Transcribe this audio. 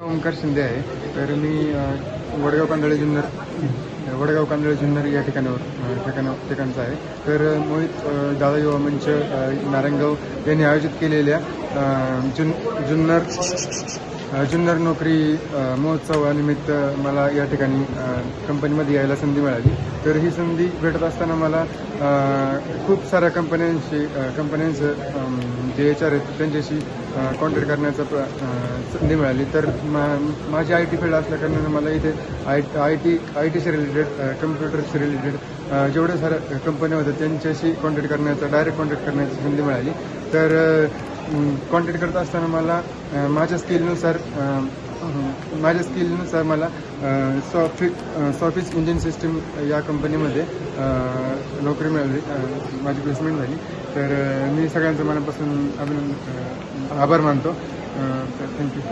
ओंकार शिंदे आहे. तर मी वडगाव कांदळे जुन्नर वडगाव कांदळे जुन्नर या ठिकाणावर ठिकाणा ठिकाणचं आहे. तर मोहित दादा युवा मंच नारायणगाव यांनी आयोजित केलेल्या जुन जुन्नर जुन्नर नोकरी महोत्सवानिमित्त मला या ठिकाणी कंपनीमध्ये यायला संधी मिळाली. तर ही संधी भेटत असताना मला खूप साऱ्या कंपन्यांशी कंपन्यांचं जे एच आर आहेत त्यांच्याशी कॉन्टॅक्ट करण्याचा प्र- संधी मिळाली. तर मा माझी आय टी फील्ड असल्याकारणानं मला इथे आय आय टी आय टीशी रिलेटेड कम्प्युटरशी रिलेटेड जेवढ्या साऱ्या कंपन्या होत्या त्यांच्याशी कॉन्टॅक्ट करण्याचा डायरेक्ट कॉन्टॅक्ट करण्याची संधी मिळाली. तर कॉन्टॅक्ट करत असताना मला माझ्या स्किलनुसार माझ्या स्किलनुसार मला सॉफ्ट सॉफ्टवेअर इंजिन सिस्टीम या कंपनीमध्ये नोकरी मिळाली माझी प्लेसमेंट झाली. तर मी सगळ्यांचं मनापासून अभिनंदन आभार मानतो. तर थँक्यू